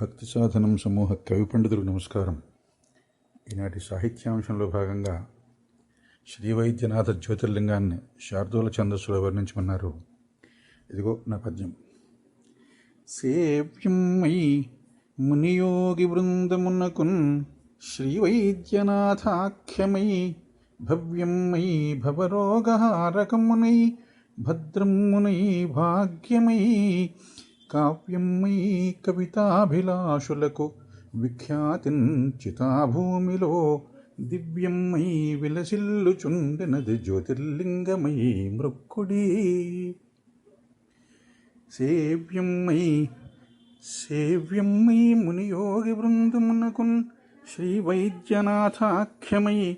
భక్తి సాధనం సమూహ కవి పండితులకు నమస్కారం. ఈనాటి సాహిత్యాంశంలో భాగంగా శ్రీ వైద్యనాథ జ్యోతిర్లింగాన్ని శార్దూల ఛందస్సులో వర్ణించమన్నారు. ఇదిగో నా పద్యం. సేవ్యమై మునియోగి బృందమునకున్ శ్రీ వైద్యనాథాఖ్యమై భవ్యమై భవరోగహారకమునై భద్రమునై భాగ్యమై కావ్యం కావ్యమై కవితాభిలాషులకు విఖ్యాతిన్ చితాభూమిలో దివ్యమై విలసిల్లుచుండెనది జ్యోతిర్లింగమై మృక్కుడి. సేవ్యం మై సేవ్యం మై మునియోగి బృందమునకున్ శ్రీవైద్యనాథాఖ్యమై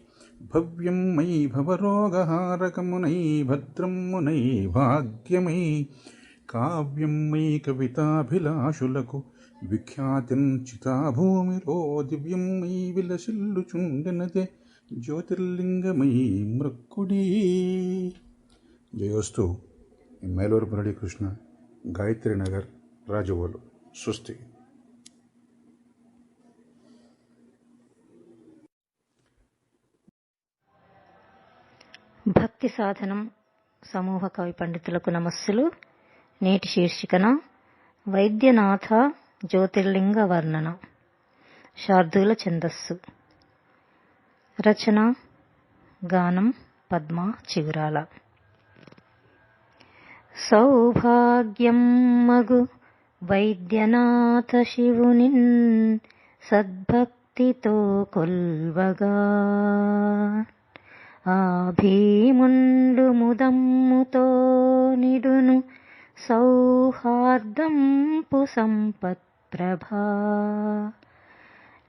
భవ్యం మై భవరోగహారకమునై భద్రమునై భాగ్యమై కావ్యం కావ్యమై కవితాభిలాషులకు విఖ్యాతిన్ చితాభూమిలో దివ్యమై విలసిల్లుచుండినదే జ్యోతిర్లింగమై మృక్కుడి. జయోస్తు మేలూరు మురళీకృష్ణ గాయత్రి నగర్ రాజవోలు సుస్థి. భక్తి సాధనం సమూహ కవి పండితులకు నమస్సులు. నేటి శీర్షికన వైద్యనాథ జ్యోతిర్లింగ వర్ణన శార్దూల ఛందస్సు. రచన గానం పద్మ చిగురాల. సౌభాగ్యం మగు వైద్యనాథ శివునిన్ సద్భక్తితో కొల్వగా. ఆ భీముండు ముదమ్ముతో నిడు సౌహార్దంపు సంపత్ప్రభా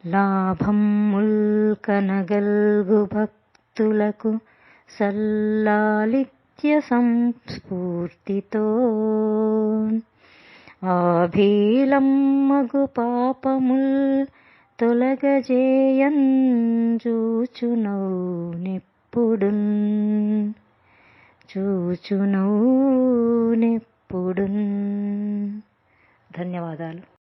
లాభం ముల్కనగల్గు భక్తులకు సల్లాలిత్య సంస్ఫూర్తితో. ఆభీలమ్మగు పాపముల్ తొలగజేయన్ చూచునౌ నెప్పుడున్. చూచునౌ ఎప్పుడు ధన్యవాదాలు.